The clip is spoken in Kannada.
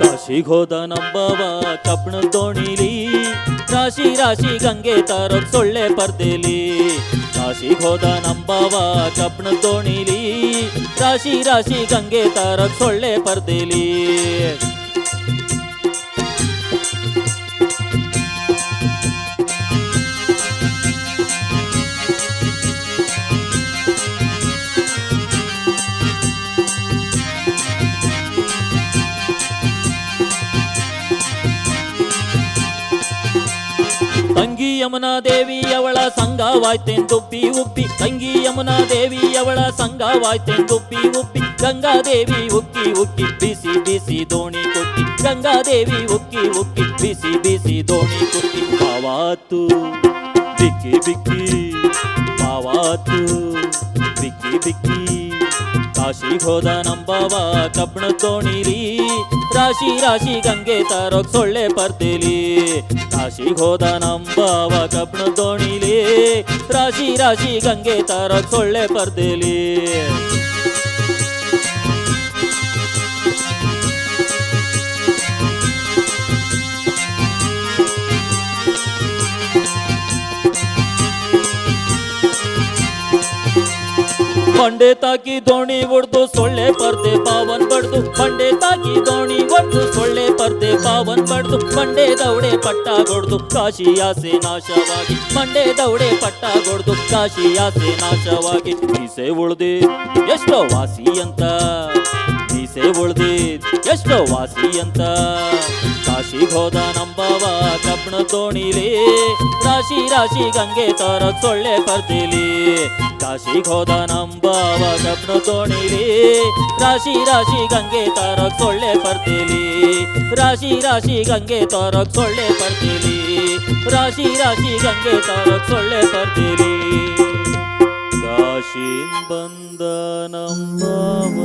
ಕಾಶಿಗ್ ಹೋದ ನಂಬವ ಕಪ್ಪಣ ದೋಣಿಲಿ ರಾಶಿ ರಾಶಿ ಗಂಗೆ ತರೋದ್ ಸೊಳ್ಳೆ ಪರ್ದೆಲಿ ಕಾಶಿಗ್ ಹೋದ ನಂಬವ ಕಪ್ಪಣ ದೋಣಿಲಿ ರಾಶಿ ರಾಶಿ ಗಂಗೆ ತರೋದ್ ಸೊಳ್ಳೆ ಪರ್ದೆಲಿ ಯಮುನಾ ದೇವಿ ಅವಳ ಸಂಘವಾಯ್ತೆಂದುಬ್ಬಿ ಉಬ್ಬಿ ತಂಗಿ ಯಮುನಾ ದೇವಿ ಅವಳ ಸಂಘವಾಯ್ತೆಂದುಬ್ಬಿ ಉಬ್ಬಿ ಗಂಗಾದೇವಿ ಉಕ್ಕಿ ಉಕ್ಕಿ ಬಿಸಿ ಬಿಸಿ ದೋಣಿ ಕುಕ್ಕಿ ಗಂಗಾದೇವಿ ಉಕ್ಕಿ ಉಕ್ಕಿ ಬಿಸಿ ಬಿಸಿ ದೋಣಿ ಕುಕ್ಕಿ ಪಾವಾತು, ಬಿಕ್ಕಿ ಬಿಕ್ಕಿ, ಪಾವಾತು. ಕಾಶಿಗ್ ಹೋದ ನಂಬವ ಕಬ್ಣ ತೋಣಿರಿ. ರಾಶಿ ರಾಶಿ ಗಂಗೆ ತರೋಕ್ ಸೊಳ್ಳೆ ಪರ್ದೆಲಿ ರಾಶಿ ಹೋದ ನಂಬವ ಕಬ್ಣ ತೋಣಿಲಿ. ರಾಶಿ ರಾಶಿ ಗಂಗೆ ತರೋಕ್ ಸೊಳ್ಳೆ ಪರ್ದೆಲಿ ಬಂಡೆ ತಾಕಿ ದೋಣಿ ಒಡ್ದು ಸೊಳ್ಳೆ ಪರ್ದೆ ಪಾವನ್ ಬಡ್ದು. ಬಂಡೆ ತಾಕಿ ದೋಣಿ ಒಡ್ದು ಸೊಳ್ಳೆ ಪರ್ದೆ ಪಾವನ್ ಬಡ್ದು. ಬಂಡೆ ದೌಡೆ ಪಟ್ಟ ಗೊಡ್ದು, ಕಾಶಿ ಆಸೆ ನಾಶವಾಗಿ. ಬಂಡೆ ದೌಡೆ ಪಟ್ಟ ಗೊಡ್ದು, ಕಾಶಿ ಆಸೆ ನಾಶವಾಗಿ. ಮೀಸೆ ಉಳ್ದಿ, ಎಷ್ಟೋ ವಾಸಿ ಅಂತ. ಮೀಸೆ ಉಳ್ದಿ, ಎಷ್ಟೋ ವಾಸಿ ಅಂತ. ಕಾಶಿಗ್ ಹೋದ ನಂಬವ ಕಬ್ಬಣ ದೋಣಿಲಿ. ರಾಶಿ ರಾಶಿ ಗಂಗೆ ತರ ಸೊಳ್ಳೆ ಪರ್ದಿಲಿ ಕಾಶಿಗೆ ಹೋದ ನಂಬವ ಕಬ್ಬಣ ತೋಣಿಲಿ. ರಾಶಿ ರಾಶಿ ಗಂಗೆ ತರ ಸೊಳ್ಳೆ ಪರ್ದಿಲಿ ರಾಶಿ ರಾಶಿ ಗಂಗೆ ತರ ಸೊಳ್ಳೆ ಪರ್ದಿಲಿ ರಾಶಿ ರಾಶಿ ಗಂಗೆ ತರ ಸೊಳ್ಳೆ ಪರ್ದಿಲಿ ಕಾಶಿನ್ ಬಂದ ನಂಬವ